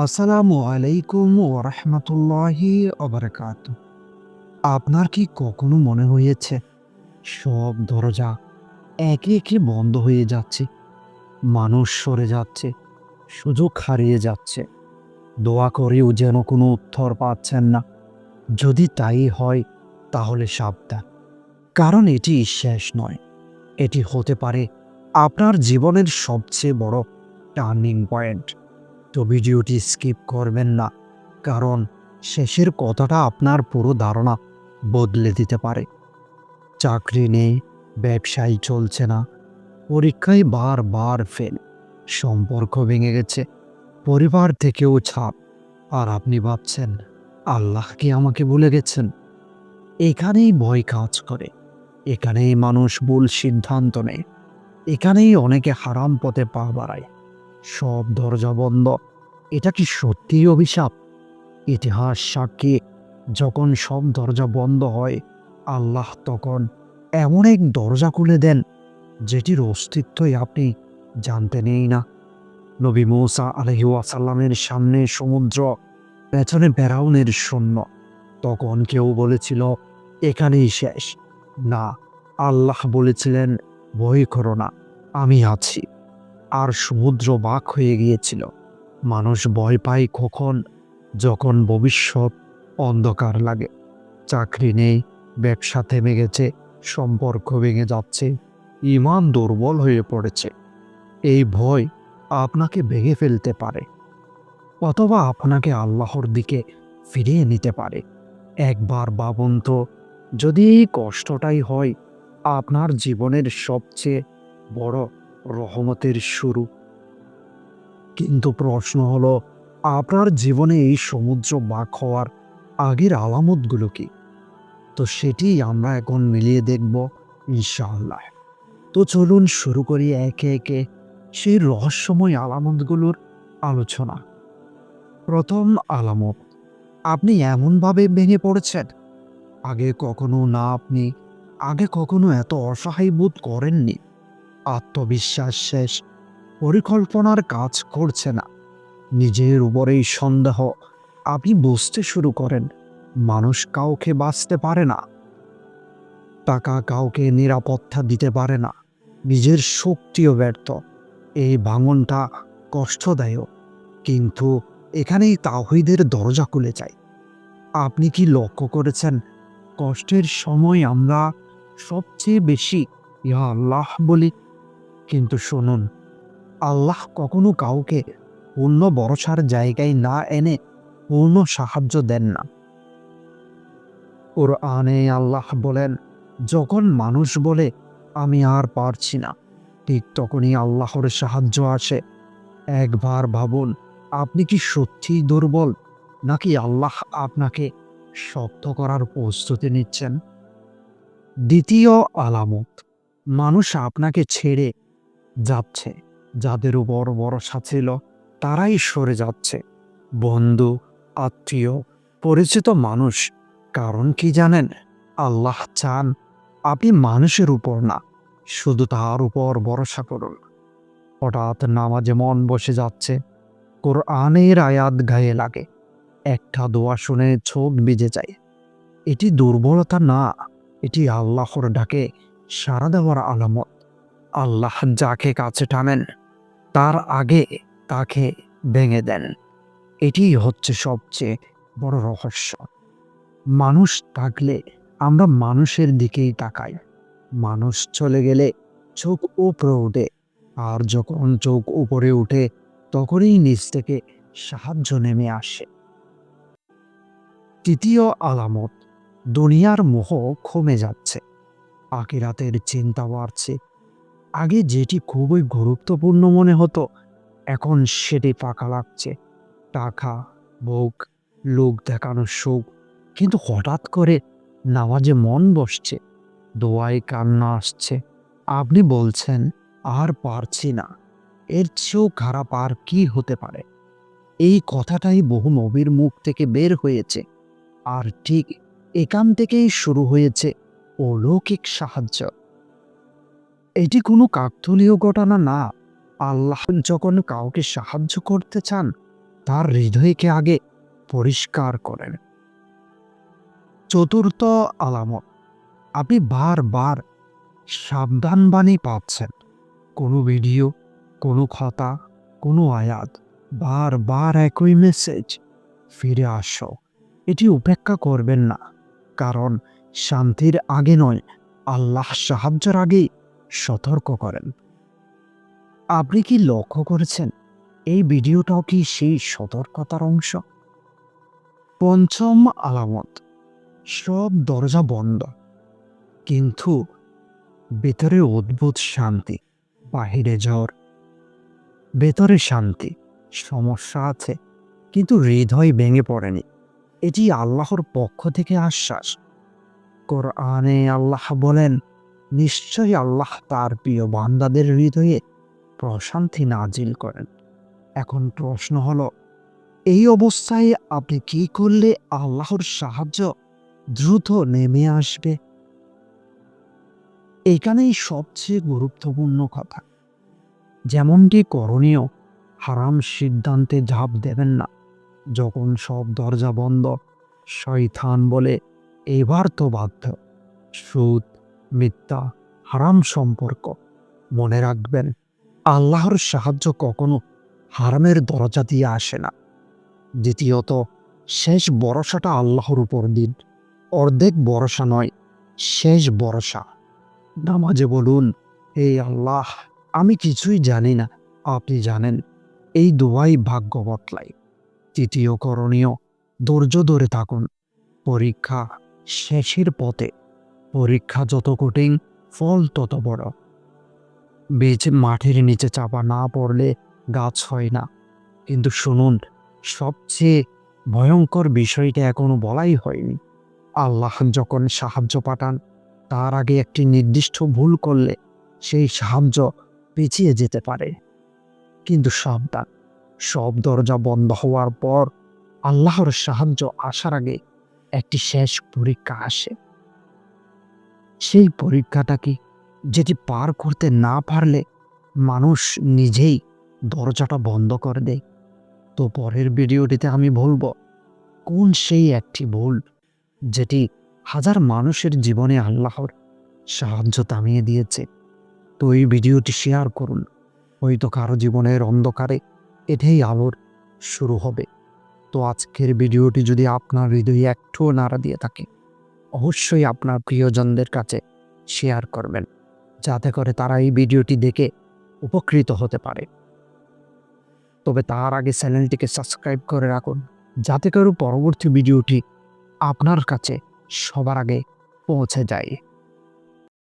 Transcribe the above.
আসসালামু আলাইকুম ওরহমতুল্লাহি অবরাকাত আপনার কি কখনো মনে হয়েছে সব দরজা একে একে বন্ধ হয়ে যাচ্ছে? মানুষ সরে যাচ্ছে, সুযোগ হারিয়ে যাচ্ছে। দোয়া করেও যেন কোনো উত্তর পাচ্ছেন না। যদি তাই হয়, তাহলে সাবধান। কারণ এটি শেষ নয়। এটি হতে পারে আপনার জীবনের সবচেয়ে বড় টার্নিং পয়েন্ট। তো ভিডিওটি স্কিপ করবেন না, কারণ শেষের কথাটা আপনার পুরো ধারণা বদলে দিতে পারে। চাকরি নেই ব্যবসায় চলছে না, পরীক্ষায় বারবার ফেল সম্পর্ক ভেঙে গেছে, পরিবার থেকেও ছাপ, আর আপনি ভাবছেন, আল্লাহ কি আমাকে ভুলে গেছেন? এখানেই ভয় কাজ করে, এখানেই মানুষ ভুল সিদ্ধান্ত নেয়, এখানেই অনেকে হারাম পথে পা বাড়ায়। সব দরজা বন্ধ। এটা কি সত্যিই অভিশাপ? ইতিহাস সাক্ষী, যখন সব দরজা বন্ধ হয়, আল্লাহ তখন এমন এক দরজা খুলে দেন, যেটির অস্তিত্বই আপনি জানতে নেই না। নবী মৌসা আলহি ওয়াসাল্লামের সামনে সমুদ্র, পেছনে বেড়াউনের শূন্য তখন কেউ বলেছিল, এখানেই শেষ। না, আল্লাহ বলেছিলেন, ভয় করো না, আমি আছি। আর সমুদ্র বাক হয়ে গিয়েছিল। মানুষ ভয় পায় কখন, যখন ভবিষ্যৎ অন্ধকার লাগে। চাকরি নেই, ব্যবসা থেমে গেছে, সম্পর্ক ভেঙে যাচ্ছে, ইমান দুর্বল হয়ে পড়েছে। এই ভয় আপনাকে ভেঙে ফেলতে পারে, অথবা আপনাকে আল্লাহর দিকে ফিরিয়ে নিতে পারে। একবার ভাবুন তো, যদি এই কষ্টটাই হয়, আপনার জীবনের সবচেয়ে বড় রহমতের শুরু। কিন্তু প্রশ্ন হলো, আপনার জীবনে এই সমুদ্র বাক হওয়ার আগের আলামতগুলো কি? তো সেটি আমরা এখন মিলিয়ে দেখব, ইনশাআল্লাহ। তো চলুন শুরু করি একে একে সেই রহস্যময় আলামতগুলোর আলোচনা। প্রথম আলামত, আপনি এমনভাবে ভেঙে পড়েছেন? আগে কখনো না আপনি, আগে কখনো এত অসহায় বোধ করেননি? আত্মবিশ্বাস শেষ। পরিকল্পনার কাজ করছে না। নিজের উপরেই সন্দেহ। আপনি বুঝতে শুরু করেন, মানুষ কাউকে বাঁচতে পারে না। টাকা কাউকে নিরাপত্তা দিতে পারে না। নিজের শক্তিও ব্যর্থ। এই ভাঙনটা কষ্টদায়ক। কিন্তু এখানেই তাহিদের দরজা খুলে যায়। আপনি কি লক্ষ্য করেছেন, কষ্টের সময় আমরা সবচেয়ে বেশি ইয়া আল্লাহ বলি কিন্তু শুনুন, আল্লাহ কখনো কাউকে পূর্ণ ভরসার জায়গায় না এনে পূর্ণ সাহায্য দেন না। ওর আনে আল্লাহ বলেন, যখন মানুষ বলে, আমি আর পারছি না ঠিক তখনই আল্লাহর সাহায্য আসে। একবার ভাবুন, আপনি কি সত্যিই দুর্বল, নাকি আল্লাহ আপনাকে শক্ত করার প্রস্তুতি নিচ্ছেন? দ্বিতীয় আলামত, মানুষ আপনাকে ছেড়ে যাচ্ছে, যাদের উপর ভরসা ছিল তারাই সরে যাচ্ছে। বন্ধু, আত্মীয়, পরিচিত মানুষ, কারণ কি জানেন? আল্লাহ চান আপনি মানুষের উপর না, শুধু তার উপর ভরসা করুন। হঠাৎ নামাজে মন বসে যাচ্ছে, কোরআনের আয়াত গায়ে লাগে। একটা দোয়া শুনে চোখ ভিজে যায়। এটি দুর্বলতা না, এটি আল্লাহর ডাকে সারা দেওয়ার আলামত। আল্লাহ যাকে কাছে টানেন, তার আগে তাকে ভেঙে দেন। এটি হচ্ছে সবচেয়ে বড় রহস্য। মানুষ থাকলে আমরা মানুষের দিকেই তাকাই। মানুষ চলে গেলে চোখ উপরে ওঠে, আর যখন চোখ উপরে উঠে তখনই নিচ থেকে সাহায্য নেমে আসে। তৃতীয় আলামত, দুনিয়ার মোহ কমে যাচ্ছে। আকিরাতের চিন্তা বাড়ছে। আগে যেটি খুবই গুরুত্বপূর্ণ মনে হতো, এখন সেটি ফাঁকা লাগছে। টাকা, ভোগ, লোক দেখানোর সুখ, কিন্তু হঠাৎ করে নামাজে মন বসছে, দোয়ায় কান্না আসছে। আপনি বলছেন, আর পারছি না। এর চেয়েও খারাপ আর কি হতে পারে? এই কথাটাই বহু নবীর মুখ থেকে বের হয়েছে। আর ঠিক এখান থেকেই শুরু হয়েছে অলৌকিক সাহায্য। এটি কোনো কাকতলীয় ঘটনা না। আল্লাহ যখন কাউকে সাহায্য করতে চান, তার হৃদয়কে আগে পরিষ্কার করেন। চতুর্থ আলামত, আপনি বারবার সাবধানবাণী পাচ্ছেন। কোনো ভিডিও, কোনো খাতা কোনো আয়াত, বারবার একই মেসেজ ফিরে আসো। এটি উপেক্ষা করবেন না, কারণ শান্তির আগে নয়, আল্লাহ সাহায্যের আগেই সতর্ক করেন। আপনি কি লক্ষ্য করেছেন এই ভিডিওটাও কি সেই সতর্কতার অংশ? পঞ্চম আলামত, সব দরজা বন্ধ। কিন্তু ভেতরে অদ্ভুত শান্তি, বাহিরে ঝড়। ভেতরে শান্তি, সমস্যা আছে, কিন্তু হৃদয় ভেঙে পড়েনি। এটি আল্লাহর পক্ষ থেকে আশ্বাস। কোরআনে আল্লাহ বলেন নিশ্চয়ই আল্লাহ তার প্রিয় বান্দাদের হৃদয়ে প্রশান্তি নাজিল করেন। এখন প্রশ্ন হলো, এই অবস্থায় আপনি কি করলে আল্লাহর সাহায্য দ্রুত নেমে আসবে? এখানেই সবচেয়ে গুরুত্বপূর্ণ কথা, যেমনটি করণীয়, হারাম সিদ্ধান্তে ঝাঁপ দেবেন না। যখন সব দরজা বন্ধ, শয়তান বলে, এবার তো বাধ্য। সুদ মিথ্যা, হারাম সম্পর্ক। মনে রাখবেন, আল্লাহর সাহায্য কখনো হারামের দরজা দিয়ে আসে না। দ্বিতীয়ত, শেষ ভরসাটা আল্লাহর উপর দিন। অর্ধেক ভরসা নয়, শেষ ভরসা। নামাজে বলুন এই আল্লাহ, আমি কিছুই জানি না, আপনি জানেন, এই দোয়াই ভাগ্য বদলায়। তৃতীয় করণীয়, ধৈর্য ধরে থাকুন। পরীক্ষা শেষের পথে। পরীক্ষা যত কঠিন, ফল তত বড়। বীজ মাটির নিচে চাপা না পড়লে গাছ হয় না। কিন্তু শুনুন, সবচেয়ে ভয়ঙ্কর বিষয়টা এখনও বলাই হয়নি। আল্লাহ যখন সাহায্য পাঠান, তার আগে একটি নির্দিষ্ট ভুল করলে সেই সাহায্য পিছিয়ে যেতে পারে। কিন্তু সাবধান, সব দরজা বন্ধ হওয়ার পর আল্লাহর সাহায্য আসার আগে একটি শেষ পরীক্ষা আসে। সেই পরীক্ষাটাকে যেটি পার করতে না পারলে মানুষ নিজেই দরজাটা বন্ধ করে দেয়। তো পরের ভিডিওটিতে আমি বলব, কোন সেই একটি ভুল যেটি হাজার মানুষের জীবনে আল্লাহর সাহায্য থামিয়ে দিয়েছে? তো এই ভিডিওটি শেয়ার করুন, হয়তো কারও জীবনের অন্ধকারে এটাই আলোর শুরু হবে। তো আজকের ভিডিওটি যদি আপনার হৃদয়ে একটুও নাড়া দিয়ে থাকে অবশ্যই আপনার প্রিয়জনদের কাছে শেয়ার করবেন, যাতে করে তারা এই ভিডিওটি দেখে উপকৃত হতে পারে। তবে তার আগে চ্যানেলটিকে সাবস্ক্রাইব করে রাখুন, যাতে করে পরবর্তী ভিডিওটি আপনার কাছে সবার আগে পৌঁছে যায়।